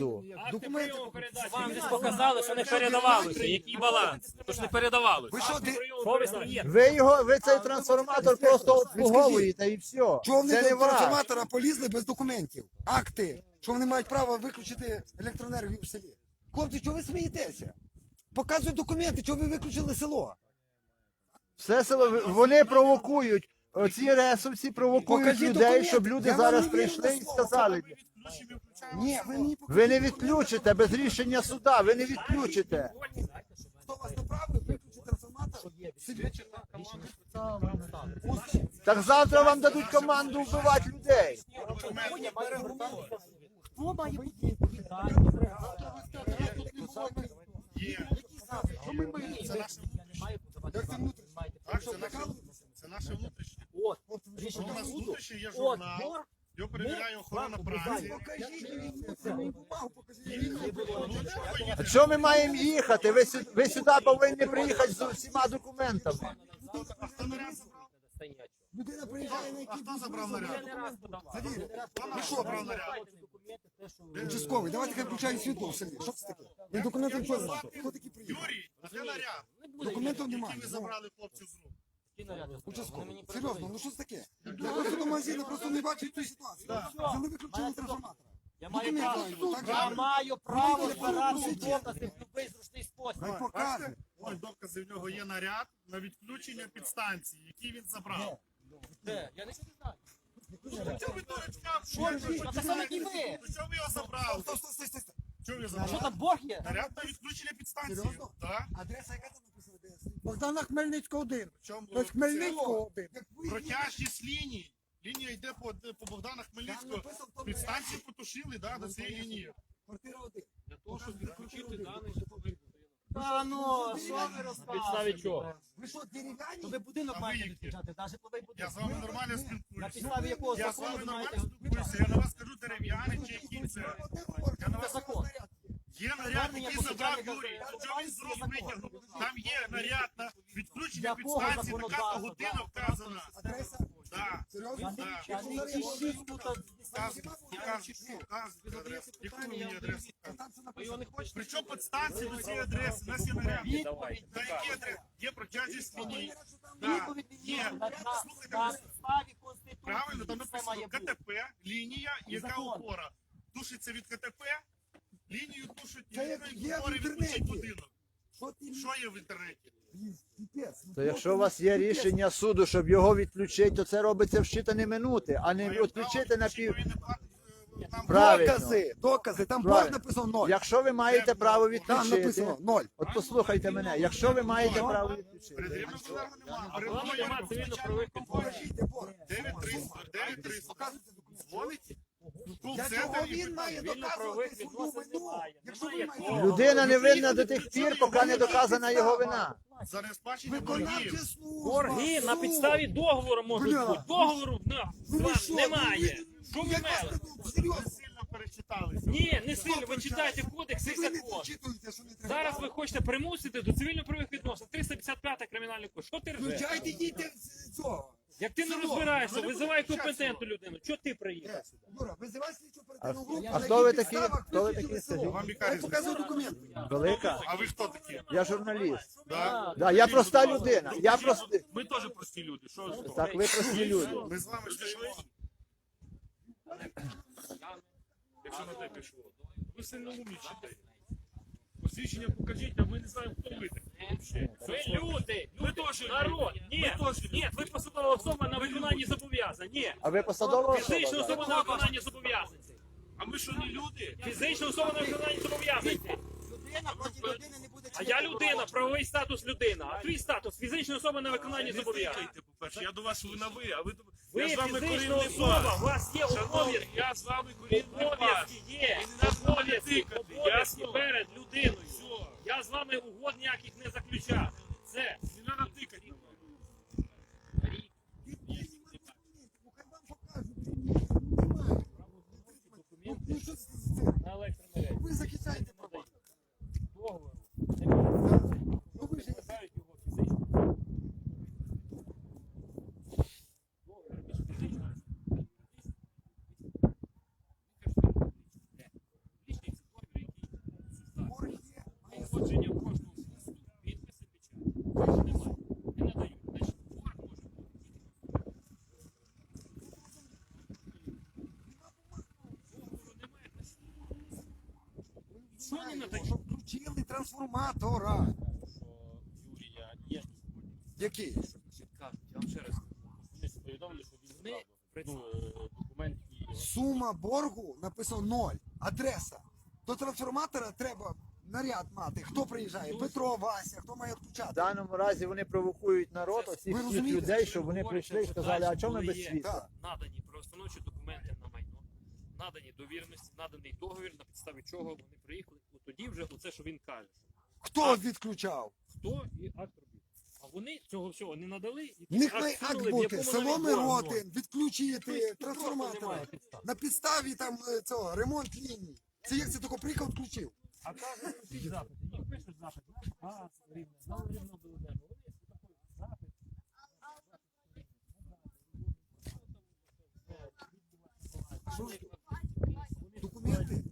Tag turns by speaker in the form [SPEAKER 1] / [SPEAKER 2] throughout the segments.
[SPEAKER 1] народу.
[SPEAKER 2] Документи
[SPEAKER 3] Вам десь показали, що не передавалося. Який баланс? Тож не передавалося.
[SPEAKER 2] Ви що, ти-
[SPEAKER 3] Совісно є.
[SPEAKER 1] Ви його, ви цей трансформатор просто обслуговуєте і все.
[SPEAKER 2] Чого вони
[SPEAKER 1] Це не
[SPEAKER 2] до
[SPEAKER 1] ваш.
[SPEAKER 2] трансформатора полізли без документів? Акти, що вони мають право виключити електроенергію в селі. Хлопці, чого ви смієтеся? Показують документи, чого ви виключили село.
[SPEAKER 1] Все село вони провокують. Оці ресурси провокують
[SPEAKER 2] Покажіть
[SPEAKER 1] людей,
[SPEAKER 2] документи.
[SPEAKER 1] щоб люди
[SPEAKER 2] Я вам
[SPEAKER 1] зараз
[SPEAKER 2] не вірю
[SPEAKER 1] прийшли і
[SPEAKER 2] слово.
[SPEAKER 1] сказали.
[SPEAKER 2] Ні, ви мені покажіть.
[SPEAKER 1] Ви не відключите без рішення суда, ви не відключите.
[SPEAKER 2] Хто вас направив виключити трансформатор? в?
[SPEAKER 1] Так завтра вам дадуть команду вбивати людей.
[SPEAKER 4] Хто має бути відповідальний?
[SPEAKER 5] Так, це наше, це наше внутрішнє.
[SPEAKER 4] От,
[SPEAKER 5] У
[SPEAKER 4] рішення
[SPEAKER 5] нас внутрішнє є
[SPEAKER 4] От,
[SPEAKER 5] журнал, його перевіряє охорона праці.
[SPEAKER 2] Покажіть мені це, покажіть.
[SPEAKER 1] А що ми маємо їхати? Ви, сю- ви сюди повинні приїхати з усіма документами.
[SPEAKER 5] А хто наряд забрав?
[SPEAKER 2] Людина приїжджає на
[SPEAKER 5] А
[SPEAKER 2] який
[SPEAKER 5] хто забрав наряд?
[SPEAKER 2] Ви що,
[SPEAKER 5] забрав наряд?
[SPEAKER 2] участковий, давайте хай включають світло в селі. Що це таке? Він документів нічого не знає. Хто такий приїхав?
[SPEAKER 5] Юрій, а де наряд?
[SPEAKER 2] Документів немає.
[SPEAKER 5] Ви забрали хлопців з рук?
[SPEAKER 2] Участковий. Серйозно, ну що це таке? Я просто до магазину просто не бачив цю ситуацію. Взяли виключили трансформатор.
[SPEAKER 4] Я маю право,
[SPEAKER 2] так
[SPEAKER 4] я
[SPEAKER 2] же.
[SPEAKER 4] маю право збирати
[SPEAKER 2] будуть
[SPEAKER 4] докази в будь-який зручний спосіб.
[SPEAKER 2] Хай показує.
[SPEAKER 5] Ось докази в нього є наряд на відключення підстанції, який він забрав.
[SPEAKER 4] Де? Я не знаю.
[SPEAKER 5] Чого ви дурачка?
[SPEAKER 4] Що? Це саме і ви.
[SPEAKER 5] Чого ви його забрали?
[SPEAKER 2] Стоп, стоп, стоп, стоп, стоп.
[SPEAKER 5] Чого ви
[SPEAKER 4] А що
[SPEAKER 5] забрали?
[SPEAKER 4] там борг є?
[SPEAKER 5] Наряд на відключення підстанції.
[SPEAKER 2] Серйозно?
[SPEAKER 5] Так.
[SPEAKER 2] Адреса яка там написана? Де я стою?
[SPEAKER 6] Богдана Хмельницького 1.
[SPEAKER 5] Чому?
[SPEAKER 6] Тобто Хмельницького 1.
[SPEAKER 5] Протяжність лінії. Лінія йде по, по Богдана Хмельницького. Підстанції потушили, да, до цієї лінії.
[SPEAKER 2] Квартира один.
[SPEAKER 3] Для того, щоб відключити даний
[SPEAKER 4] Та ну, що ви розказуєте?
[SPEAKER 3] підставі чого?
[SPEAKER 2] Ви що, дерев'яні?
[SPEAKER 4] То ви будинок
[SPEAKER 5] А ви
[SPEAKER 4] маєте
[SPEAKER 5] які?
[SPEAKER 4] відключати, навіть житловий
[SPEAKER 5] Я
[SPEAKER 4] будинок.
[SPEAKER 5] з вами нормально
[SPEAKER 4] На
[SPEAKER 5] спілкуюся.
[SPEAKER 4] підставі якого
[SPEAKER 5] Я з
[SPEAKER 4] закону
[SPEAKER 5] вами
[SPEAKER 4] ви маєте
[SPEAKER 5] нормально спілкуюся. Я на вас кажу дерев'яний чи який це. Я на
[SPEAKER 4] Це
[SPEAKER 5] вас
[SPEAKER 4] закон.
[SPEAKER 5] є наряд,
[SPEAKER 4] Звернення
[SPEAKER 5] який забрав
[SPEAKER 4] посадовника
[SPEAKER 5] Юрій. Що він з рук витягнув? Там є наряд на відключення підстанції, така година вказана.
[SPEAKER 2] Серйозно?
[SPEAKER 4] Я не тут.
[SPEAKER 5] Яку ви мені адресу? Причому підстанції до цієї адреси? У нас є наряд. Та які адреси? Є.
[SPEAKER 4] Відповідь на на-
[SPEAKER 5] Слухайте,
[SPEAKER 4] на підставі Конституції.
[SPEAKER 5] Правильно, там написано. КТП, лінія, яка опора. Тушиться від КТП, лінію
[SPEAKER 2] є в
[SPEAKER 5] опори відключить будинок.
[SPEAKER 2] Що ти?
[SPEAKER 5] Що є в інтернеті?
[SPEAKER 2] Піпець. Ну,
[SPEAKER 1] То якщо у вас є
[SPEAKER 2] піпець.
[SPEAKER 1] рішення суду, щоб його відключити, то це робиться в щитані минути, а не відключити на пів. Правильно.
[SPEAKER 2] Докази, докази, там
[SPEAKER 1] Правильно.
[SPEAKER 2] борг написано ноль.
[SPEAKER 1] Якщо ви маєте право
[SPEAKER 2] Там
[SPEAKER 1] відключити,
[SPEAKER 2] написано ноль.
[SPEAKER 1] от послухайте мене, якщо ви маєте право відключити,
[SPEAKER 5] Передивно немає.
[SPEAKER 3] А воно нема цивільно-правових відносин.
[SPEAKER 2] Покажіть, де борг.
[SPEAKER 5] 9300, 9300.
[SPEAKER 2] Показуйте документи.
[SPEAKER 5] Дзвонить?
[SPEAKER 2] Для чого він має доказувати свою
[SPEAKER 3] відносин
[SPEAKER 2] вину? Якщо ви маєте...
[SPEAKER 1] людина не винна до тих пір, поки не доказана його вина.
[SPEAKER 5] За несплачення
[SPEAKER 2] Виконавча
[SPEAKER 5] боргів.
[SPEAKER 2] служба.
[SPEAKER 3] Борги на
[SPEAKER 2] суд.
[SPEAKER 3] підставі договору можуть
[SPEAKER 2] Бля.
[SPEAKER 3] бути. Договору на,
[SPEAKER 2] Ну ви
[SPEAKER 3] вам
[SPEAKER 2] що?
[SPEAKER 3] немає.
[SPEAKER 2] Ну,
[SPEAKER 3] Що ви
[SPEAKER 2] вас
[SPEAKER 3] мели?
[SPEAKER 2] Серйозно.
[SPEAKER 5] Сильно перечиталися.
[SPEAKER 3] Ні, не сильно. Ви читайте кодекс і
[SPEAKER 2] Ви не
[SPEAKER 3] закон.
[SPEAKER 2] дочитуєте, що не треба.
[SPEAKER 3] Зараз ви хочете примусити до цивільно-правових відносин. 355 кримінальний кодекс. Що ти ржеш?
[SPEAKER 2] Включайте дійте з цього.
[SPEAKER 3] Як ти не
[SPEAKER 5] Село.
[SPEAKER 3] розбираєшся, визивай
[SPEAKER 5] буде
[SPEAKER 3] компетентну людину. Чого ти приїхав?
[SPEAKER 2] Юра, визивай слідчу
[SPEAKER 1] А,
[SPEAKER 2] оперативну групу.
[SPEAKER 1] а хто ви такі? Хто ви такі, скажіть?
[SPEAKER 5] Вам лікарі
[SPEAKER 2] показує документи.
[SPEAKER 1] Велика?
[SPEAKER 5] А ви хто такі?
[SPEAKER 1] Я журналіст.
[SPEAKER 5] Да?
[SPEAKER 1] Да, я проста людина. Я просто
[SPEAKER 5] Ми теж прості люди. Що ви
[SPEAKER 1] так, ви прості люди.
[SPEAKER 5] Ми з вами йшли. Якщо на те пішло. Ви сильно умнічите. Посвідчення покажіть, а ми не знаємо, хто ви такі.
[SPEAKER 3] Ви люди,
[SPEAKER 5] Ми
[SPEAKER 3] люди,
[SPEAKER 5] теж
[SPEAKER 3] народ. Ні, ні, ви посадова особа на виконанні зобов'язань. Ні.
[SPEAKER 1] А ви посадова
[SPEAKER 3] Фізична
[SPEAKER 1] особа?
[SPEAKER 3] особа на виконанні зобов'язань.
[SPEAKER 5] А ми що, не люди?
[SPEAKER 3] Фізична особа на виконанні зобов'язань.
[SPEAKER 2] Людина проти людини не буде
[SPEAKER 3] А я людина, правовий статус людина. А твій статус фізична особа на виконанні
[SPEAKER 5] Не
[SPEAKER 3] зобов'язань.
[SPEAKER 5] по-перше. Я до вас ви на ви, а ви до
[SPEAKER 3] Ви
[SPEAKER 5] я з вами
[SPEAKER 3] фізична
[SPEAKER 5] корінний
[SPEAKER 3] особа,
[SPEAKER 5] пас.
[SPEAKER 3] у вас є обов'язки.
[SPEAKER 5] я з вами корінний пас.
[SPEAKER 3] Обов'язки є.
[SPEAKER 5] Ви не треба мене
[SPEAKER 3] Обов'язки,
[SPEAKER 5] тикати,
[SPEAKER 3] обов'язки
[SPEAKER 5] ясно?
[SPEAKER 3] перед людиною. Я з вами угод ніяких не заключав. Це
[SPEAKER 5] не треба тикати.
[SPEAKER 2] Ну, що це за це?
[SPEAKER 3] на електромережі.
[SPEAKER 2] Ви захищаєте права.
[SPEAKER 3] Договору.
[SPEAKER 2] Ну, ви ж
[SPEAKER 3] Вважають його фізично. Договір між фізичною Погодження в кожному пункту, підписи, печать. Цього немає. Не надають. Значить, борг може бути. Договору немає. Що не надають?
[SPEAKER 2] Щоб включили трансформатора.
[SPEAKER 3] Що Юрія є
[SPEAKER 2] Який?
[SPEAKER 3] кажуть, я вам ще раз. Вони повідомили, що вони ну, е, документ і
[SPEAKER 2] Сума боргу написано ноль. Адреса. До трансформатора треба наряд мати. Хто приїжджає? Петро, Вася, хто має
[SPEAKER 1] В
[SPEAKER 2] відключати?
[SPEAKER 1] даному разі вони провокують народ,
[SPEAKER 2] Ви
[SPEAKER 1] оцих всіх
[SPEAKER 2] розумієте,
[SPEAKER 1] людей, щоб вони прийшли і сказали, а чому ми без світла?
[SPEAKER 2] Так.
[SPEAKER 3] надані правоустановчі документи на майно, надані довірності, наданий договір, на підставі чого вони приїхали. От тоді вже оце, що він каже.
[SPEAKER 2] Хто відключав?
[SPEAKER 3] Хто і акт робіт. А вони цього всього не надали, і
[SPEAKER 2] В них
[SPEAKER 3] акт
[SPEAKER 2] має акт
[SPEAKER 3] в
[SPEAKER 2] бути.
[SPEAKER 3] якому навіть боргу
[SPEAKER 2] Миротин, відключити
[SPEAKER 3] Тобто,
[SPEAKER 2] трансформатора.
[SPEAKER 3] немає.
[SPEAKER 2] На підставі там е, цього ремонт лінії. Це як це тільки приїхав, відключив.
[SPEAKER 3] А кажуть, пишіть запити. Їм пишуть запит. А, рівно, нам рівно було небо. Вони такий запит.
[SPEAKER 2] Що ж? Документи.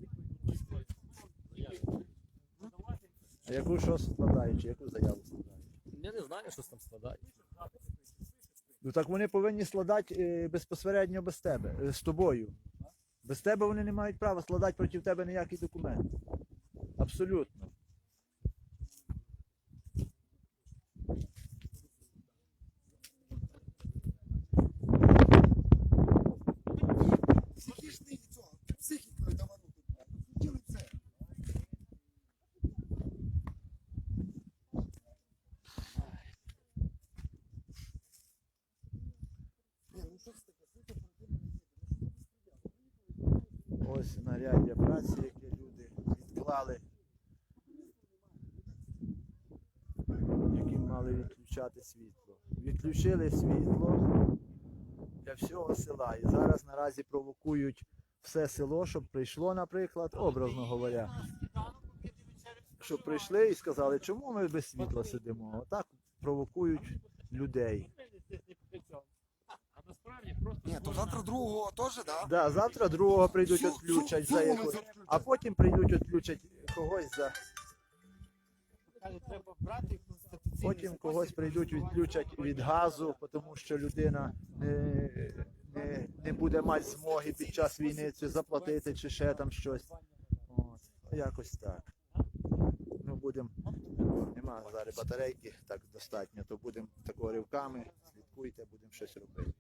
[SPEAKER 1] А яку що складають, чи яку заяву складають?
[SPEAKER 3] Я не знаю, що там складають.
[SPEAKER 1] Ну так вони повинні складати е, безпосередньо без тебе, е, з тобою. Без тебе вони не мають права складати проти тебе ніякий документ. Абсолютно.
[SPEAKER 2] Психічний цього, психікою давану. Включили це. Ні, ну що це таке? Слухай, не
[SPEAKER 1] знаряддя праці, яке люди відклали, які мали відключати світло. Відключили світло для всього села. І зараз наразі провокують все село, щоб прийшло, наприклад, образно говоря. Щоб прийшли і сказали, чому ми без світла сидимо. Отак провокують людей.
[SPEAKER 2] Ні, то завтра другого теж, да?
[SPEAKER 1] Да, завтра другого прийдуть,
[SPEAKER 2] Цю-
[SPEAKER 1] відключать
[SPEAKER 2] цю-
[SPEAKER 1] за якось.
[SPEAKER 2] вулицю
[SPEAKER 1] А потім прийдуть, відключать когось за.
[SPEAKER 4] Треба брати конституційний
[SPEAKER 1] Потім
[SPEAKER 4] спосіб
[SPEAKER 1] когось прийдуть, відключать від газу, тому що людина не, не, не буде мати змоги під час війни чи заплатити, чи ще там щось. От, якось так. Ну, будемо. Нема зараз батарейки так достатньо, то будемо такого ривками, слідкуйте, будемо щось робити.